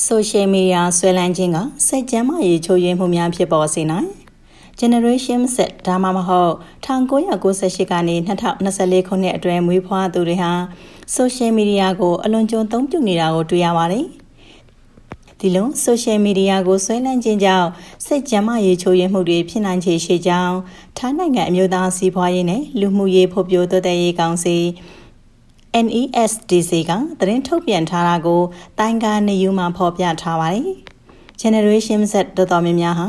ဆိုရှယ်မီဒီယာဆွဲလန်းခြင်းကစိတ်ကြမ်းမာရေးချိုးယွင်းမှုများဖြစ်ပေါ်စေနိုင် Generation Z ဒါမှမဟုတ်1998ကနေ2024ခုနှစ်အတွင်းမွေးဖွားသူတွေဟာဆိုရှယ်မီဒီယာကိုအလွန်ကျွံသုံးပြုနေတာကိုတွေ့ရပါတယ်။ဒီလိုဆိုရှယ်မီဒီယာကိုဆွဲလန်းခြင်းကြောင့်စိတ်ကြမ်းမာရေးချိုးယွင်းမှုတွေဖြစ်နိုင်ခြေရှိကြောင်းထိုင်းနိုင်ငံအမျိုးသားစီးပွားရေးနဲ့လူမှုရေးဖွံ့ဖြိုးတိုးတက်ရေးကောင်စီ NESDC ကသတင်းထုတ်ပြန်ထားတာကိုတိုင်းကားနေယူမှဖော်ပြထားပါတယ်။ Generation Z တော်တော်များများဟာ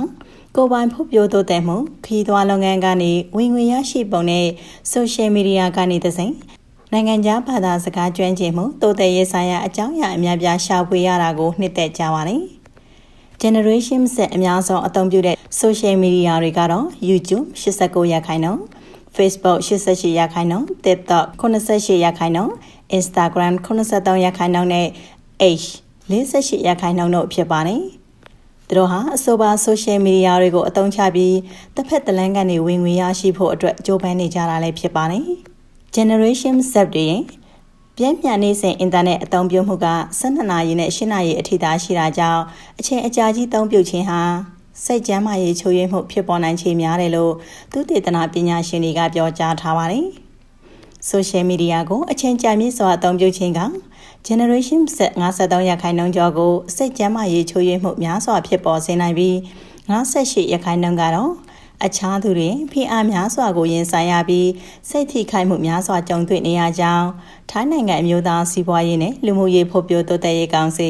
ကိုပိုင်ဖွံ့ဖြိုးတိုးတက်မှုခီးသွွားလုပ်ငန်းကနေဝင်ငွေရရှိပုံနဲ့ social media ကနေသစိနိုင်ငံခြားဘာသာစကားကျွမ်းကျင်မှုတိုးတက်ရေးဆိုင်ရာအကြောင်းအရာအများပြားရှာဖွေရတာကိုနှစ်သက်ကြပါတယ်။ Generation Z အများဆုံးအသုံးပြုတဲ့ social media တွေကတော့ YouTube 89ရာခိုင်နှုန်း Facebook 88ရာခိုင်နှုန်း TikTok 88ရာခိုင်နှုန်း Instagram 83ရာခိုင်နှုန်းနဲ့ H 48ရာခိုင်နှုန်းတို့ဖြစ်ပါတယ်။သူတို့ဟာအဆိုပါ social media တွေကိုအသုံးချပြီးတစ်ဖက်တစ်လမ်းကနေဝင်ငွေရရှိဖို့အတွက်ကြိုးပမ်းနေကြတာလည်းဖြစ်ပါတယ်။ Generation Z တွေရဲ့ပြင်းပြနေစဉ်အင်တာနက်အသုံးပြုမှုက12နာရီနဲ့8နာရီအထိသာရှိတာကြောင့်အချိန်အကြာကြီးသုံးပြုခြင်းဟာ စိတ်ကြမ်းမာရေးချိုးယွင်းမှုဖြစ်ပေါ်နိုင်ခြေများတယ်လို့သူတေသနာပညာရှင်တွေကပြောကြားထားပါတယ်။ social media ကိုအချိန်ကြာမြင့်စွာအသုံးပြုခြင်းက generation Z 53ရာခိုင်နှုန်းကျော်ကိုစိတ်ကြမ်းမာရေးချိုးယွင်းမှုများစွာဖြစ်ပေါ်စေနိုင်ပြီး58ရာခိုင်နှုန်းကတော့အခြားသူတွေဖိအားများစွာကိုရင်ဆိုင်ရပြီးစိတ်ထိခိုက်မှုများစွာကြုံတွေ့နေရကြောင်းထိုင်းနိုင်ငံအမျိုးသားစီးပွားရေးနဲ့လူမှုရေးဖွံ့ဖြိုးတိုးတက်ရေးကောင်စီ